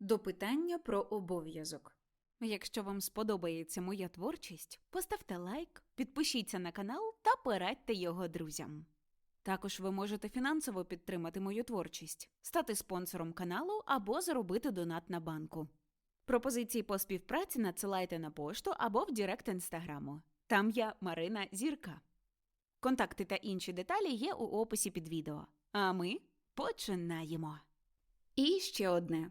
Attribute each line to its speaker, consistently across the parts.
Speaker 1: До питання про обов'язок. Якщо вам сподобається моя творчість, поставте лайк, підпишіться на канал та порадьте його друзям. Також ви можете фінансово підтримати мою творчість, стати спонсором каналу або зробити донат на банку. Пропозиції по співпраці надсилайте на пошту або в Директ інстаграму. Там я Марина Зірка. Контакти та інші деталі є у описі під відео. А ми починаємо. І ще одне.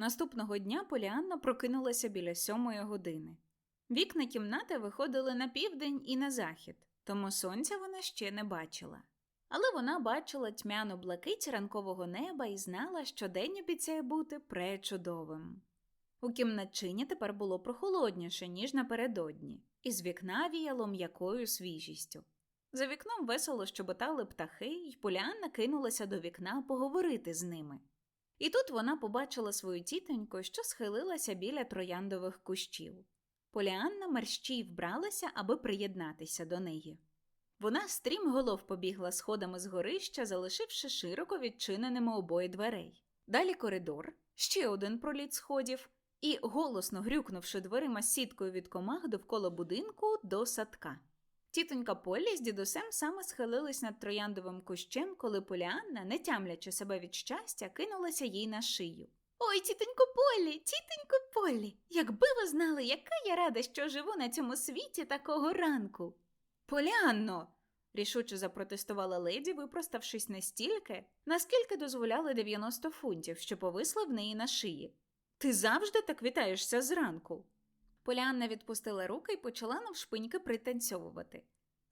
Speaker 1: Наступного дня Поліанна прокинулася біля сьомої години. Вікна кімнати виходили на південь і на захід, тому сонця вона ще не бачила. Але вона бачила тьмяну блакить ранкового неба і знала, що день обіцяє бути пречудовим. У кімнатчині тепер було прохолодніше, ніж напередодні, і з вікна віяло м'якою свіжістю. За вікном весело щоботали птахи, і Поліанна кинулася до вікна поговорити з ними. І тут вона побачила свою тітоньку, що схилилася біля трояндових кущів. Поліанна мерщій вбралася, аби приєднатися до неї. Вона стрімголов побігла сходами з горища, залишивши широко відчиненими обоє дверей. Далі коридор, ще один проліт сходів, і, голосно грюкнувши дверима сіткою від комах довкола будинку до садка. Тітонька Полі з дідусем саме схилились над трояндовим кущем, коли Поліанна, не тямлячи себе від щастя, кинулася їй на шию. Ой, тітонько Полі, тітонько Полі, якби ви знали, яка я рада, що живу на цьому світі такого ранку. Поліанно. рішуче запротестувала леді, випроставшись настільки, наскільки дозволяли 90 фунтів, що повисли в неї на шиї. Ти завжди так вітаєшся зранку. Поліанна відпустила руки і почала навшпиньки пританцьовувати.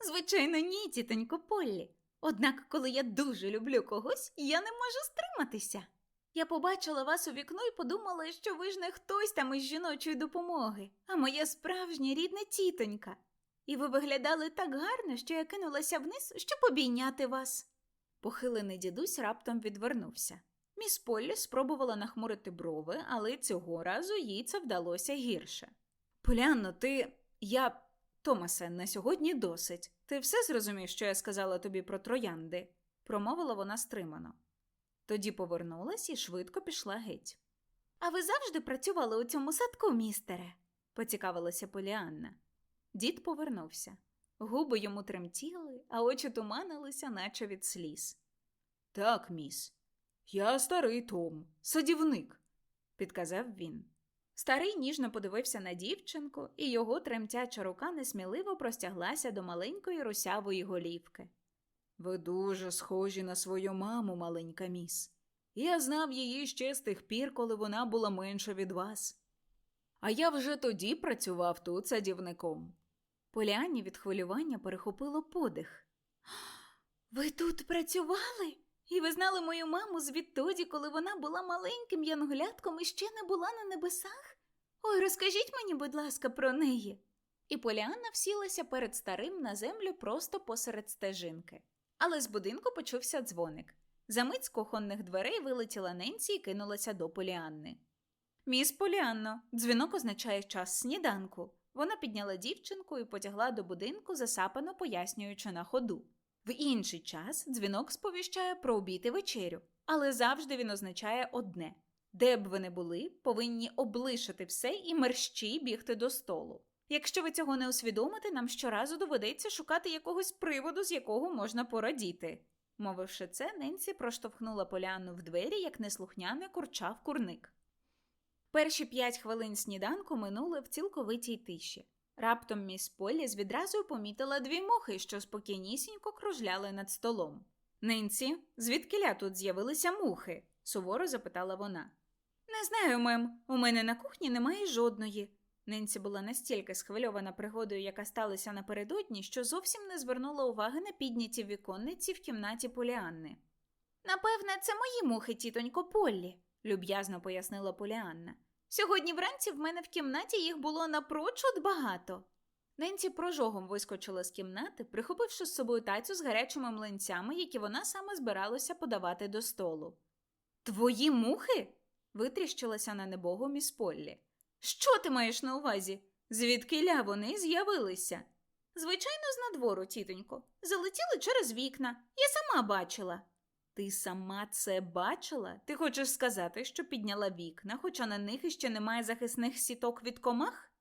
Speaker 1: Звичайно, ні, тітонько Поллі. Однак, коли я дуже люблю когось, я не можу стриматися. Я побачила вас у вікно і подумала, що ви ж не хтось там із жіночої допомоги, а моя справжня рідна тітонька. І ви виглядали так гарно, що я кинулася вниз, щоб обійняти вас. Похилений дідусь раптом відвернувся. Міс Поллі спробувала нахмурити брови, але цього разу їй це вдалося гірше. Полянно, ти. я. Томасе, на сьогодні досить. Ти все зрозумів, що я сказала тобі про троянди? промовила вона стримано. Тоді повернулась і швидко пішла геть. А ви завжди працювали у цьому садку, містере? поцікавилася Поліанна. Дід повернувся. Губи йому тремтіли, а очі туманилися, наче від сліз. Так, міс, я старий Том, садівник, підказав він. Старий ніжно подивився на дівчинку, і його тремтяча рука несміливо простяглася до маленької русявої голівки. Ви дуже схожі на свою маму, маленька міс. Я знав її ще з тих пір, коли вона була менша від вас. А я вже тоді працював тут садівником. Поліанні від хвилювання перехопило подих. Ви тут працювали? І ви знали мою маму звідтоді, коли вона була маленьким янголятком і ще не була на небесах? Ой, розкажіть мені, будь ласка, про неї. І Поліанна всілася перед старим на землю просто посеред стежинки. Але з будинку почувся дзвоник. Замить з кухонних дверей вилетіла Ненсі і кинулася до Поліанни. Міс Поліанно, дзвінок означає час сніданку. Вона підняла дівчинку і потягла до будинку, засапано пояснюючи на ходу. В інший час дзвінок сповіщає про обід вечерю, але завжди він означає одне де б ви не були, повинні облишити все і мерщій бігти до столу. Якщо ви цього не усвідомите, нам щоразу доведеться шукати якогось приводу, з якого можна порадіти. Мовивши це, Ненсі проштовхнула Поліанну в двері, як неслухняне курчав курник. Перші п'ять хвилин сніданку минули в цілковитій тиші. Раптом міс Поліс відразу помітила дві мухи, що спокійнісінько кружляли над столом. Нинці, звідкиля тут з'явилися мухи? суворо запитала вона. Не знаю, мем, у мене на кухні немає жодної. Нинці була настільки схвильована пригодою, яка сталася напередодні, що зовсім не звернула уваги на підняті віконниці в кімнаті Поліанни. Напевне, це мої мухи, тітонько Поллі, люб'язно пояснила Поліанна. Сьогодні вранці в мене в кімнаті їх було напрочуд багато. Ненці прожогом вискочила з кімнати, прихопивши з собою тацю з гарячими млинцями, які вона саме збиралася подавати до столу. Твої мухи? витріщилася на небогу міс Поллі. Що ти маєш на увазі? Звідки ля вони з'явилися? Звичайно, з надвору, тітонько. Залетіли через вікна. Я сама бачила. Ти сама це бачила? Ти хочеш сказати, що підняла вікна, хоча на них іще немає захисних сіток від комах?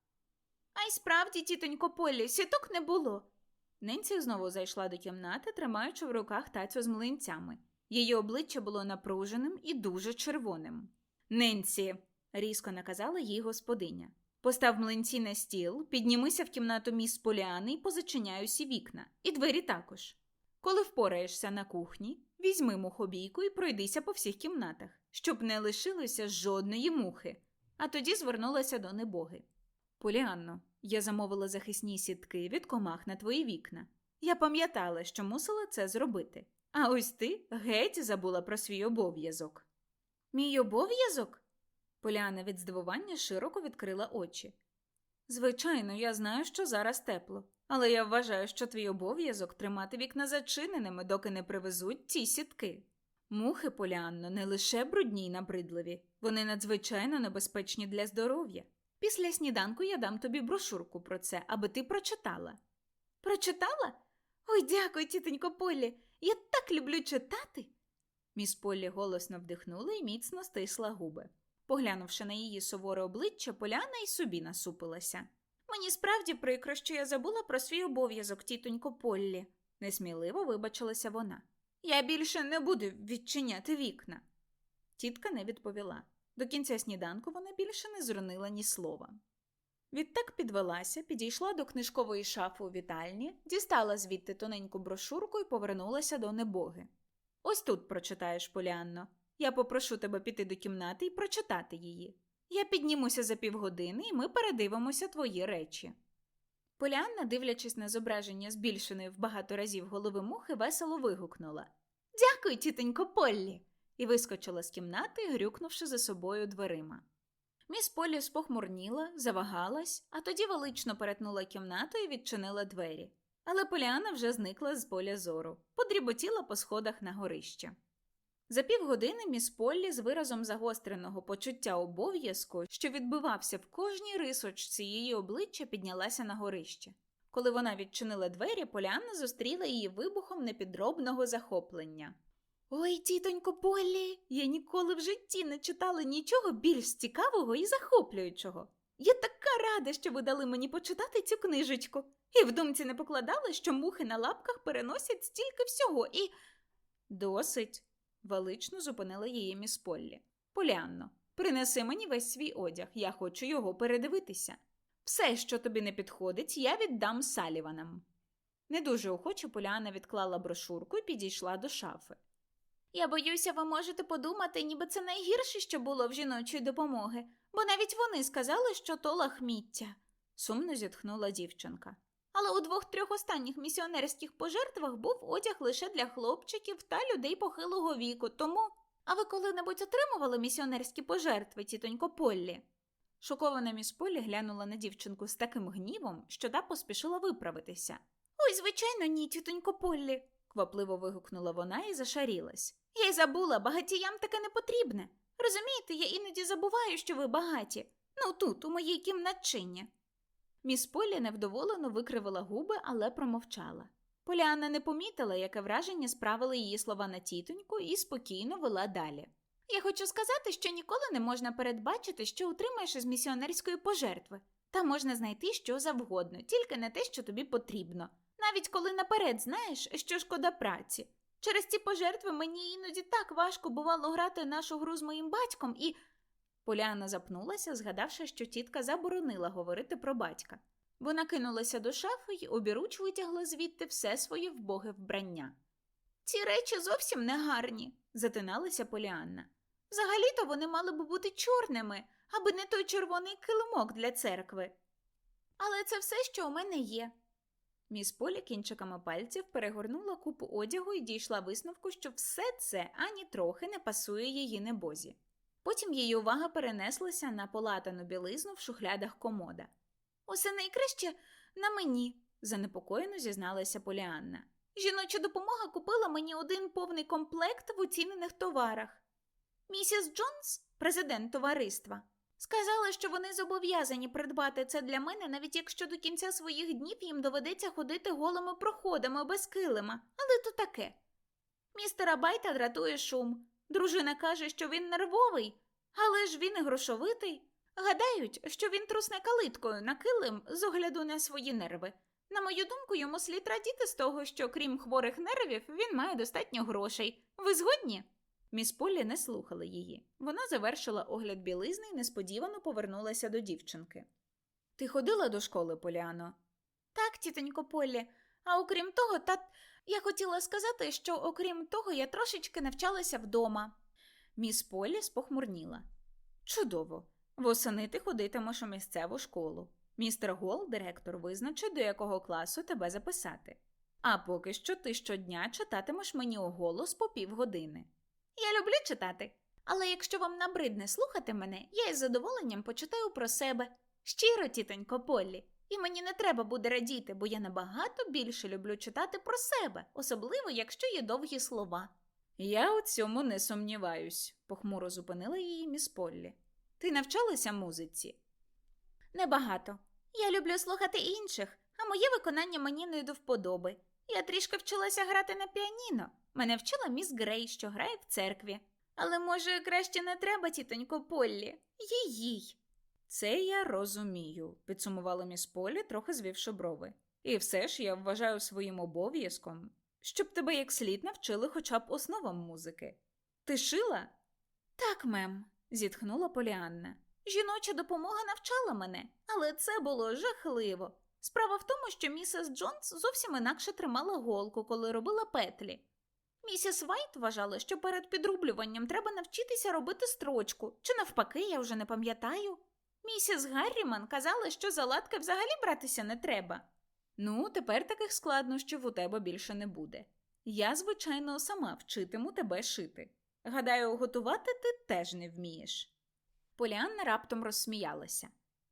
Speaker 1: А й справді, тітонько Полі, сіток не було. Ненсі знову зайшла до кімнати, тримаючи в руках тацю з млинцями. Її обличчя було напруженим і дуже червоним. Ненсі, різко наказала їй господиня. Постав млинці на стіл, піднімися в кімнату міс Поліани і позачиняй усі вікна, і двері також. Коли впораєшся на кухні, візьми мухобійку і пройдися по всіх кімнатах, щоб не лишилося жодної мухи. А тоді звернулася до небоги. Поліанно, я замовила захисні сітки від комах на твої вікна. Я пам'ятала, що мусила це зробити. А ось ти геть забула про свій обов'язок. Мій обов'язок? Поліана від здивування широко відкрила очі. Звичайно, я знаю, що зараз тепло, але я вважаю, що твій обов'язок тримати вікна зачиненими, доки не привезуть ці сітки. Мухи, Поліанно, не лише брудні й набридливі, вони надзвичайно небезпечні для здоров'я. Після сніданку я дам тобі брошурку про це, аби ти прочитала. Прочитала? Ой, дякую, тітонько Полі. Я так люблю читати. Міс Поллі голосно вдихнула і міцно стисла губи. Поглянувши на її суворе обличчя, Поляна й собі насупилася. Мені справді прикро, що я забула про свій обов'язок, тітонько Поллі, несміливо вибачилася вона. Я більше не буду відчиняти вікна. Тітка не відповіла. До кінця сніданку вона більше не зронила ні слова. Відтак підвелася, підійшла до книжкової шафи у вітальні, дістала звідти тоненьку брошурку і повернулася до небоги. Ось тут прочитаєш, Поліанно. Я попрошу тебе піти до кімнати і прочитати її. Я піднімуся за півгодини, і ми передивимося твої речі. Поліанна, дивлячись на зображення збільшеної в багато разів голови мухи, весело вигукнула Дякую, тітонько Поллі. і вискочила з кімнати, грюкнувши за собою дверима. Міс Полі спохмурніла, завагалась, а тоді велично перетнула кімнату і відчинила двері. Але Поліана вже зникла з поля зору, подріботіла по сходах на горище. За півгодини міс Поллі з виразом загостреного почуття обов'язку, що відбивався в кожній рисочці її обличчя, піднялася на горище. Коли вона відчинила двері, Поліанна зустріла її вибухом непідробного захоплення. Ой, тітонько Поллі, я ніколи в житті не читала нічого більш цікавого і захоплюючого. Я така рада, що ви дали мені почитати цю книжечку, і в думці не покладала, що мухи на лапках переносять стільки всього і. Досить, велично зупинила її міс Поллі. Поліанно, принеси мені весь свій одяг, я хочу його передивитися. Все, що тобі не підходить, я віддам Саліванам. Не дуже охоче Поліана відклала брошурку і підійшла до шафи. Я боюся, ви можете подумати, ніби це найгірше, що було в жіночої допомоги, бо навіть вони сказали, що то лахміття, сумно зітхнула дівчинка. Але у двох-трьох останніх місіонерських пожертвах був одяг лише для хлопчиків та людей похилого віку, тому. А ви коли-небудь отримували місіонерські пожертви, тітонько Поллі? Шокована міс Поллі глянула на дівчинку з таким гнівом, що та поспішила виправитися. Ой, звичайно, ні, тітонько Поллі, квапливо вигукнула вона і зашарілась. Я й забула, багатіям таке не потрібне. Розумієте, я іноді забуваю, що ви багаті. Ну тут, у моїй кімнатчині. Міс Полі невдоволено викривила губи, але промовчала. Поліанна не помітила, яке враження справили її слова на тітоньку, і спокійно вела далі. Я хочу сказати, що ніколи не можна передбачити, що утримаєш із місіонерської пожертви, та можна знайти що завгодно, тільки не те, що тобі потрібно, навіть коли наперед знаєш, що шкода праці. Через ці пожертви мені іноді так важко бувало грати нашу гру з моїм батьком, і. Поляна запнулася, згадавши, що тітка заборонила говорити про батька. Вона кинулася до шафи й обіруч витягла звідти все своє вбоге вбрання. Ці речі зовсім не гарні, затиналася Поліанна. Взагалі-то вони мали б бути чорними, аби не той червоний килимок для церкви. Але це все, що у мене є. Міс Полі кінчиками пальців перегорнула купу одягу і дійшла висновку, що все це ані трохи не пасує її небозі. Потім її увага перенеслася на полатану білизну в шухлядах комода. Усе найкраще на мені, занепокоєно зізналася Поліанна. Жіноча допомога купила мені один повний комплект в оцінених товарах. Місіс Джонс, президент товариства, сказала, що вони зобов'язані придбати це для мене, навіть якщо до кінця своїх днів їм доведеться ходити голими проходами без килима, але то таке. Містера Байта дратує шум. Дружина каже, що він нервовий, але ж він і грошовитий. Гадають, що він трусне калиткою на килим з огляду на свої нерви. На мою думку, йому слід радіти з того, що крім хворих нервів, він має достатньо грошей. Ви згодні? Міс Поллі не слухала її. Вона завершила огляд білизни і несподівано повернулася до дівчинки. Ти ходила до школи, Поліано? Так, тітонько Поллі. А окрім того, та я хотіла сказати, що окрім того, я трошечки навчалася вдома. Міс Полі спохмурніла. Чудово. Восени ти ходитимеш у місцеву школу. Містер Гол, директор, визначить, до якого класу тебе записати. А поки що ти щодня читатимеш мені у голос по півгодини. Я люблю читати. Але якщо вам набридне слухати мене, я із задоволенням почитаю про себе. Щиро, тітонько Поллі. І мені не треба буде радіти, бо я набагато більше люблю читати про себе, особливо якщо є довгі слова. Я у цьому не сумніваюсь, похмуро зупинила її міс Поллі. Ти навчалася музиці? Небагато. Я люблю слухати інших, а моє виконання мені не до вподоби. Я трішки вчилася грати на піаніно. Мене вчила міс Грей, що грає в церкві. Але, може, краще не треба, тітонько Поллі. Їй-їй. Це я розумію, підсумувала міс Полі, трохи звівши брови. І все ж я вважаю своїм обов'язком, щоб тебе як слід навчили хоча б основам музики. Ти шила? Так, мем, зітхнула Поліанна. Жіноча допомога навчала мене, але це було жахливо. Справа в тому, що місіс Джонс зовсім інакше тримала голку, коли робила петлі. Місіс Вайт вважала, що перед підрублюванням треба навчитися робити строчку, чи навпаки, я вже не пам'ятаю. Місіс Гарріман казала, що заладки взагалі братися не треба. Ну, тепер таких складнощів у тебе більше не буде. Я, звичайно, сама вчитиму тебе шити. Гадаю, готувати ти теж не вмієш. Поліанна раптом розсміялася.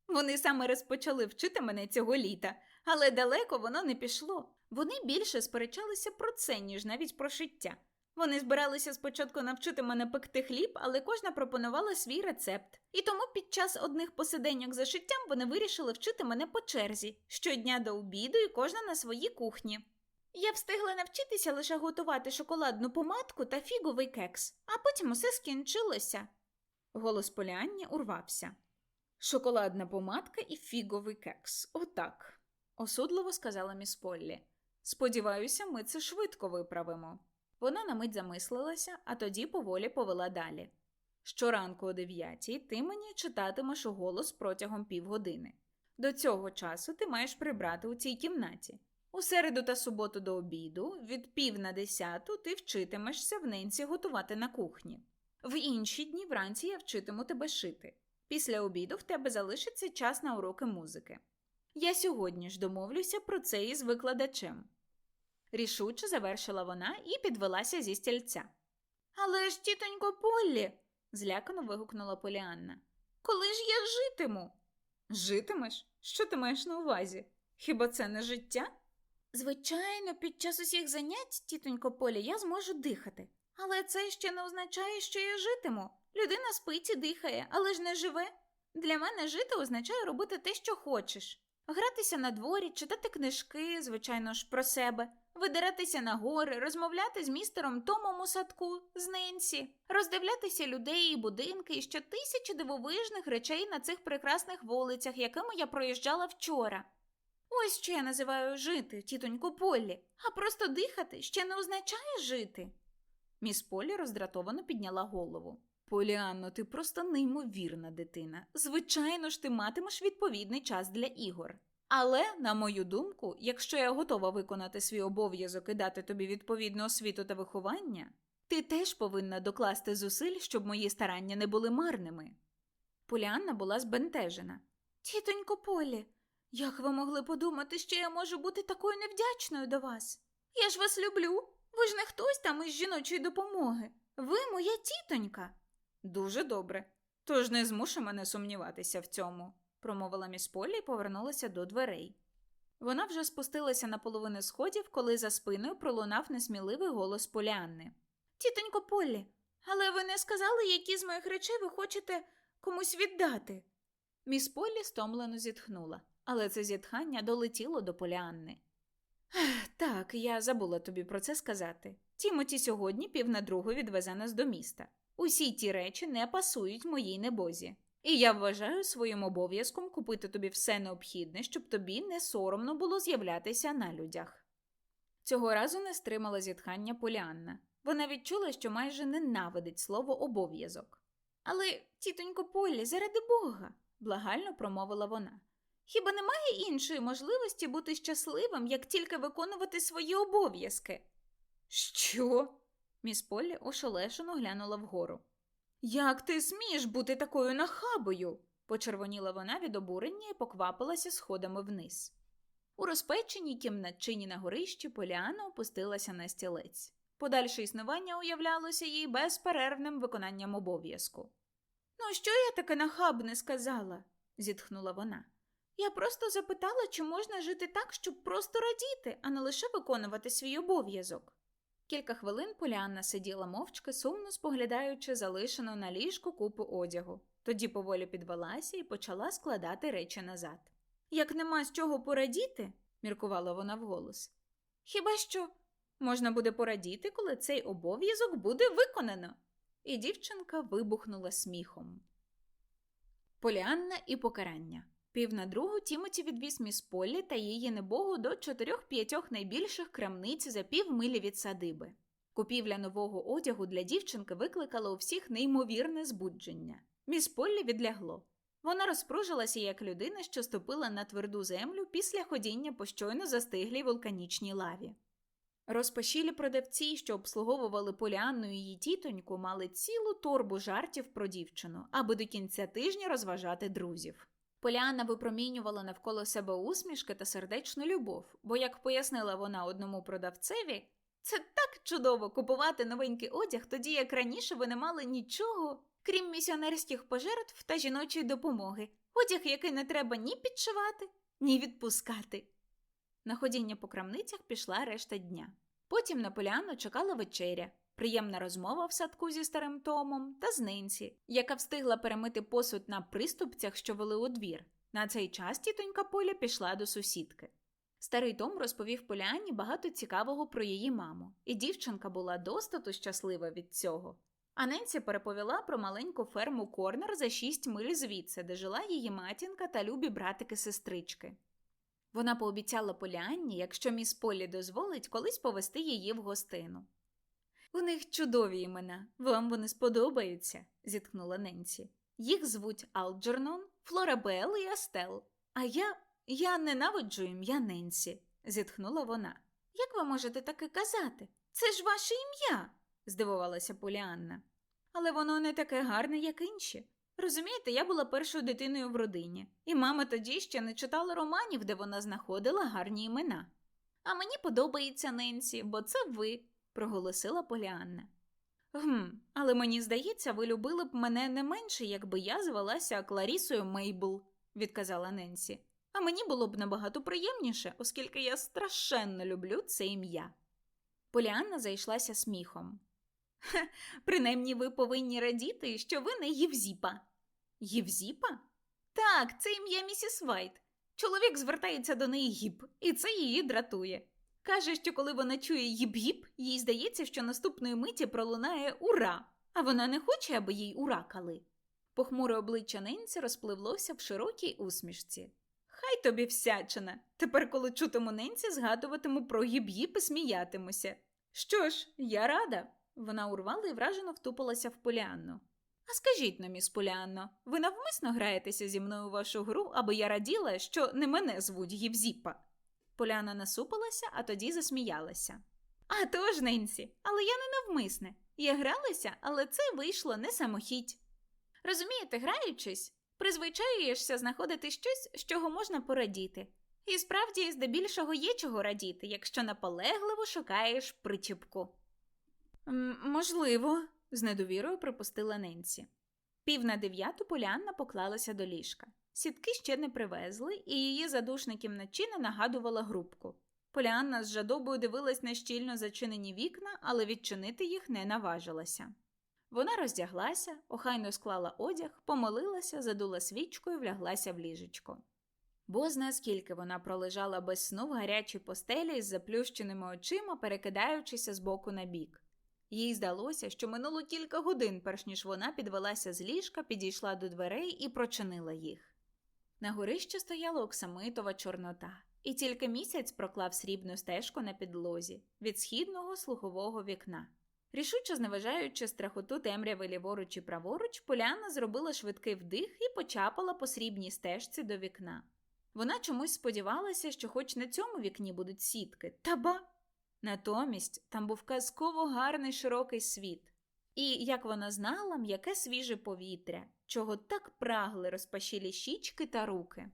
Speaker 1: Вони саме розпочали вчити мене цього літа, але далеко воно не пішло. Вони більше сперечалися про це, ніж навіть про шиття. Вони збиралися спочатку навчити мене пекти хліб, але кожна пропонувала свій рецепт. І тому під час одних посиденьок за шиттям вони вирішили вчити мене по черзі щодня до обіду і кожна на своїй кухні. Я встигла навчитися лише готувати шоколадну помадку та фіговий кекс, а потім усе скінчилося. Голос Поліанні урвався. Шоколадна помадка і фіговий кекс. Отак, осудливо сказала міс Поллі. Сподіваюся, ми це швидко виправимо. Вона на мить замислилася, а тоді поволі повела далі. Щоранку о дев'ятій ти мені читатимеш у голос протягом півгодини. До цього часу ти маєш прибрати у цій кімнаті. У середу та суботу до обіду, від пів на десяту, ти вчитимешся в ненці готувати на кухні. В інші дні вранці я вчитиму тебе шити. Після обіду в тебе залишиться час на уроки музики. Я сьогодні ж домовлюся про це із викладачем. Рішуче завершила вона і підвелася зі стільця. Але ж, тітонько Поллі, злякано вигукнула Поліанна. Коли ж я житиму? Житимеш? Що ти маєш на увазі? Хіба це не життя? Звичайно, під час усіх занять, тітонько Полі, я зможу дихати. Але це ще не означає, що я житиму. Людина спить і дихає, але ж не живе. Для мене жити означає робити те, що хочеш. Гратися на дворі, читати книжки, звичайно ж, про себе, видиратися на гори, розмовляти з містером Томом у садку, з Ненсі, роздивлятися людей і будинки і ще тисячі дивовижних речей на цих прекрасних вулицях, якими я проїжджала вчора. Ось що я називаю жити, тітонько Поллі, а просто дихати ще не означає жити. Міс Полі роздратовано підняла голову. Поліанно, ти просто неймовірна дитина. Звичайно ж, ти матимеш відповідний час для ігор. Але, на мою думку, якщо я готова виконати свій обов'язок і дати тобі відповідну освіту та виховання, ти теж повинна докласти зусиль, щоб мої старання не були марними. Поліанна була збентежена. Тітонько Полі, як ви могли подумати, що я можу бути такою невдячною до вас? Я ж вас люблю. Ви ж не хтось там із жіночої допомоги. Ви моя тітонька. Дуже добре. Тож не змушуй мене сумніватися в цьому, промовила міс Поллі і повернулася до дверей. Вона вже спустилася на половину сходів, коли за спиною пролунав несміливий голос Поліанни. Тітонько Поллі, але ви не сказали, які з моїх речей ви хочете комусь віддати. Міс Поллі стомлено зітхнула, але це зітхання долетіло до Поліанни. Так, я забула тобі про це сказати. Тімоті сьогодні пів на другу відвезе нас до міста. Усі ті речі не пасують моїй небозі. І я вважаю своїм обов'язком купити тобі все необхідне, щоб тобі не соромно було з'являтися на людях. Цього разу не стримала зітхання Поліанна. Вона відчула, що майже ненавидить слово обов'язок. Але, тітонько Полі, заради Бога, благально промовила вона. Хіба немає іншої можливості бути щасливим, як тільки виконувати свої обов'язки? Що? Міс Поллі ошелешено глянула вгору. Як ти смієш бути такою нахабою? почервоніла вона від обурення і поквапилася сходами вниз. У розпеченій кімнатчині на горищі Поліана опустилася на стілець. Подальше існування уявлялося їй безперервним виконанням обов'язку. Ну, що я таке нахабне сказала? зітхнула вона. Я просто запитала, чи можна жити так, щоб просто радіти, а не лише виконувати свій обов'язок. Кілька хвилин Поліанна сиділа мовчки, сумно споглядаючи залишену на ліжку купу одягу. Тоді поволі підвелася і почала складати речі назад. Як нема з чого порадіти, міркувала вона вголос. Хіба що можна буде порадіти, коли цей обов'язок буде виконано? І дівчинка вибухнула сміхом. Поліанна і покарання. Пів на другу Тімоті відвіз міс Поллі та її небогу до чотирьох-п'ятьох найбільших крамниць за півмилі від садиби. Купівля нового одягу для дівчинки викликала у всіх неймовірне збудження. Міс Поллі відлягло. Вона розпружилася як людина, що ступила на тверду землю після ходіння по щойно застиглій вулканічній лаві. Розпашілі продавці, що обслуговували Поліанну і її тітоньку, мали цілу торбу жартів про дівчину, аби до кінця тижня розважати друзів. Поліанна випромінювала навколо себе усмішки та сердечну любов, бо, як пояснила вона одному продавцеві, це так чудово купувати новенький одяг, тоді як раніше ви не мали нічого, крім місіонерських пожертв та жіночої допомоги, одяг, який не треба ні підшивати, ні відпускати. На ходіння по крамницях пішла решта дня. Потім на Поліанну чекала вечеря, приємна розмова в садку зі старим Томом та з Ненсі, яка встигла перемити посуд на приступцях, що вели у двір. На цей час тітонька Поля пішла до сусідки. Старий Том розповів Поліанні багато цікавого про її маму, і дівчинка була достату щаслива від цього. А Ненсі переповіла про маленьку ферму Корнер за шість миль звідси, де жила її матінка та любі братики-сестрички. Вона пообіцяла Поліанні, якщо міс Полі дозволить, колись повести її в гостину. У них чудові імена, вам вони сподобаються, зітхнула Ненсі. Їх звуть Алджернон, Флорабел і Астел. А я я ненавиджу ім'я Ненсі, зітхнула вона. Як ви можете таке казати? Це ж ваше ім'я, здивувалася Поліанна. Але воно не таке гарне, як інші. Розумієте, я була першою дитиною в родині, і мама тоді ще не читала романів, де вона знаходила гарні імена. А мені подобається Ненсі, бо це ви, проголосила Поліанна. Гм, але мені здається, ви любили б мене не менше, якби я звалася Кларісою Мейбл, відказала Ненсі. А мені було б набагато приємніше, оскільки я страшенно люблю це ім'я. Поліанна зайшлася сміхом. Хе, принаймні ви повинні радіти, що ви не Євзіпа. Євзіпа? Так, це ім'я місіс Вайт. Чоловік звертається до неї гіп, і це її дратує. Каже, що коли вона чує гіп-гіп, їй здається, що наступної миті пролунає ура, а вона не хоче, аби їй уракали. Похмуре обличчя Ненсі розпливлося в широкій усмішці. Хай тобі всячина. Тепер, коли чутиму Ненсі, згадуватиму про гіп-гіп і сміятимуся. Що ж, я рада. Вона урвала і вражено втупилася в Поліанну. А скажіть но, міс Поліанно, ви навмисно граєтеся зі мною у вашу гру, аби я раділа, що не мене звуть Євзіпа. Поляна насупилася, а тоді засміялася. А тож, Ненсі, але я не навмисне. Я гралася, але це вийшло не самохідь. Розумієте, граючись, призвичаюєшся знаходити щось, з чого можна порадіти. І справді, здебільшого є чого радіти, якщо наполегливо шукаєш причіпку. «М, Можливо, з недовірою припустила Ненсі. Пів на дев'яту Поліанна поклалася до ліжка. Сітки ще не привезли, і її задушна кімнатчина нагадувала грубку. Поліанна з жадобою дивилась на щільно зачинені вікна, але відчинити їх не наважилася. Вона роздяглася, охайно склала одяг, помолилася, задула свічку і вляглася в ліжечко. Бозна скільки вона пролежала без сну в гарячій постелі з заплющеними очима, перекидаючися з боку на бік. Їй здалося, що минуло кілька годин, перш ніж вона підвелася з ліжка, підійшла до дверей і прочинила їх. На горищі стояла оксамитова чорнота, і тільки місяць проклав срібну стежку на підлозі від східного слухового вікна. Рішуче зневажаючи страхоту темряви ліворуч і праворуч, Поляна зробила швидкий вдих і почапала по срібній стежці до вікна. Вона чомусь сподівалася, що хоч на цьому вікні будуть сітки, та ба! Натомість там був казково гарний широкий світ. І, як вона знала, м'яке свіже повітря, чого так прагли розпашілі щічки та руки.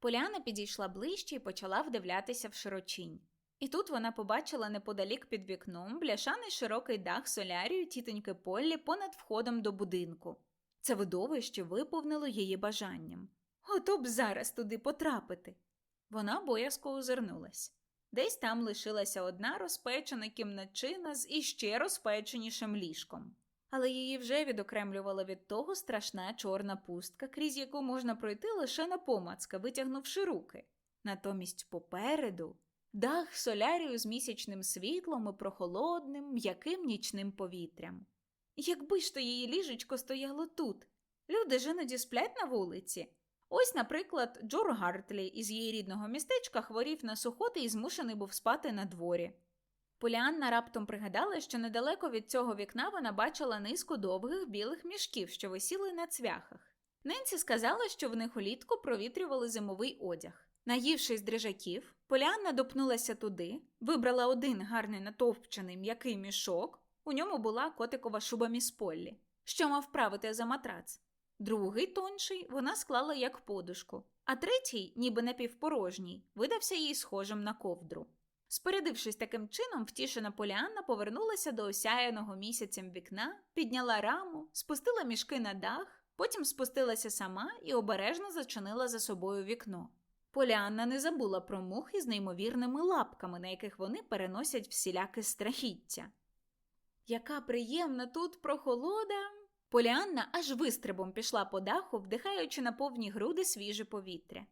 Speaker 1: Поляна підійшла ближче і почала вдивлятися в широчінь. І тут вона побачила неподалік під вікном бляшаний широкий дах солярію тітоньки Поллі понад входом до будинку. Це видовище виповнило її бажанням. Ото б зараз туди потрапити. Вона боязко озирнулась. Десь там лишилася одна розпечена кімнатчина з іще розпеченішим ліжком. Але її вже відокремлювала від того страшна чорна пустка, крізь яку можна пройти лише на помацка, витягнувши руки. Натомість попереду дах солярію з місячним світлом і прохолодним, м'яким нічним повітрям. Якби ж то її ліжечко стояло тут. Люди ж іноді сплять на вулиці. Ось, наприклад, Джор Гартлі із її рідного містечка хворів на сухоти і змушений був спати на дворі. Поліанна раптом пригадала, що недалеко від цього вікна вона бачила низку довгих білих мішків, що висіли на цвяхах. Ненці сказала, що в них улітку провітрювали зимовий одяг. Наївшись дрижаків, Поліанна допнулася туди, вибрала один гарний натовпчений м'який мішок, у ньому була котикова шуба місполлі, що мав правити за матрац. Другий тонший вона склала як подушку, а третій, ніби напівпорожній, видався їй схожим на ковдру. Спорядившись таким чином, втішена Поліанна повернулася до осяяного місяцем вікна, підняла раму, спустила мішки на дах, потім спустилася сама і обережно зачинила за собою вікно. Поліанна не забула про мух із неймовірними лапками, на яких вони переносять всіляке страхіття. Яка приємна тут прохолода! Поліанна аж вистрибом пішла по даху, вдихаючи на повні груди свіже повітря.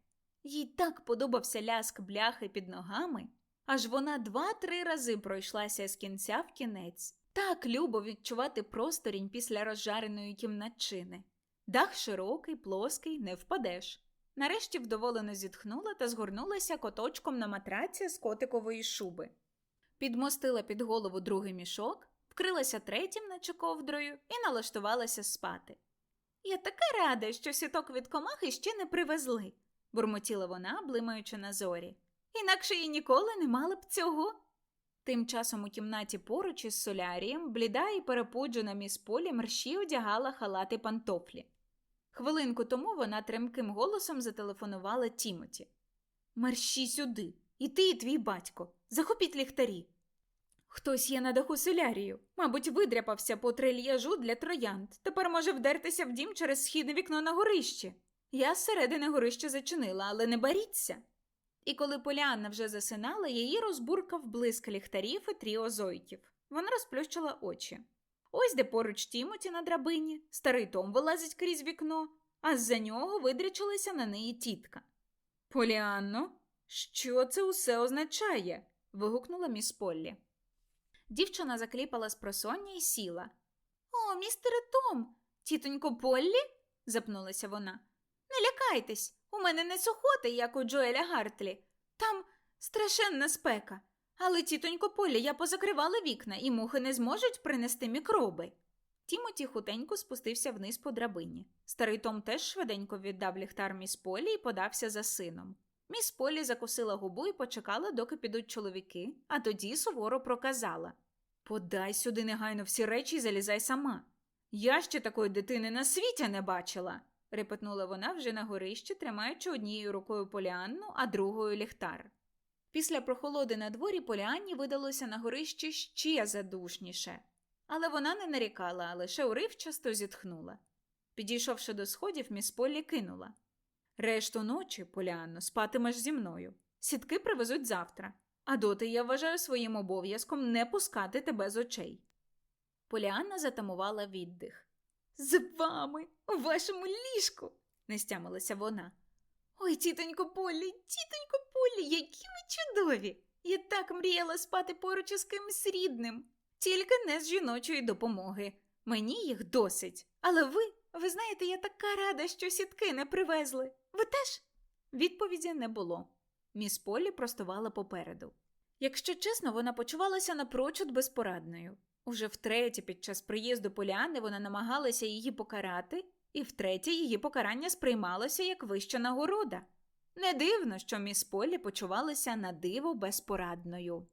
Speaker 1: Їй так подобався ляск бляхи під ногами, аж вона два-три рази пройшлася з кінця в кінець. Так любо відчувати просторінь після розжареної кімнатчини. Дах широкий, плоский, не впадеш. Нарешті вдоволено зітхнула та згорнулася коточком на матраці з котикової шуби. Підмостила під голову другий мішок, вкрилася третім, наче ковдрою, і налаштувалася спати. Я така рада, що сіток від комахи ще не привезли, бурмотіла вона, блимаючи на зорі. Інакше їй ніколи не мали б цього. Тим часом у кімнаті поруч із солярієм бліда і перепуджена міс Полі мерщі одягала халати пантофлі. Хвилинку тому вона тремким голосом зателефонувала Тімоті. Мерщі сюди, і ти, і твій батько. Захопіть ліхтарі. Хтось є на даху солярію. Мабуть, видряпався по трильяжу для троянд. Тепер може вдертися в дім через східне вікно на горищі. Я зсередини горище зачинила, але не баріться. І коли Поліанна вже засинала, її розбуркав блиск ліхтарів і тріо зойків. Вона розплющила очі. Ось де поруч Тімоті на драбині, старий Том вилазить крізь вікно, а з-за нього видрячилася на неї тітка. Поліанно, що це усе означає? вигукнула міс Поллі. Дівчина закліпала з просоння і сіла. О, містере Том, тітонько Поллі? запнулася вона. Не лякайтесь, у мене не сухоти, як у Джоеля Гартлі. Там страшенна спека. Але, тітонько Полі, я позакривала вікна, і мухи не зможуть принести мікроби. Тімоті хутенько спустився вниз по драбині. Старий Том теж швиденько віддав ліхтар міс Полі і подався за сином. Міс Полі закусила губу і почекала, доки підуть чоловіки, а тоді суворо проказала Подай сюди негайно всі речі і залізай сама. Я ще такої дитини на світі не бачила, репетнула вона вже на горищі, тримаючи однією рукою поліанну, а другою ліхтар. Після прохолоди на дворі Поліанні видалося на горищі ще задушніше, але вона не нарікала, а лише уривчасто зітхнула. Підійшовши до сходів, міс Поллі кинула. Решту ночі, Поліанно, спатимеш зі мною. Сітки привезуть завтра, а доти я вважаю своїм обов'язком не пускати тебе з очей. Поліанна затамувала віддих. З вами, у вашому ліжку, не стямилася вона. Ой, тітонько Полі, тітонько Полі, які ви чудові! Я так мріяла спати поруч із кимось рідним, тільки не з жіночої допомоги. Мені їх досить. Але ви, ви знаєте, я така рада, що сітки не привезли. Ви теж? Відповіді не було. Міс Полі простувала попереду. Якщо чесно, вона почувалася напрочуд безпорадною. Уже втретє під час приїзду Поліани вона намагалася її покарати, і втретє її покарання сприймалося як вища нагорода. Не дивно, що міс Полі почувалася на диво безпорадною.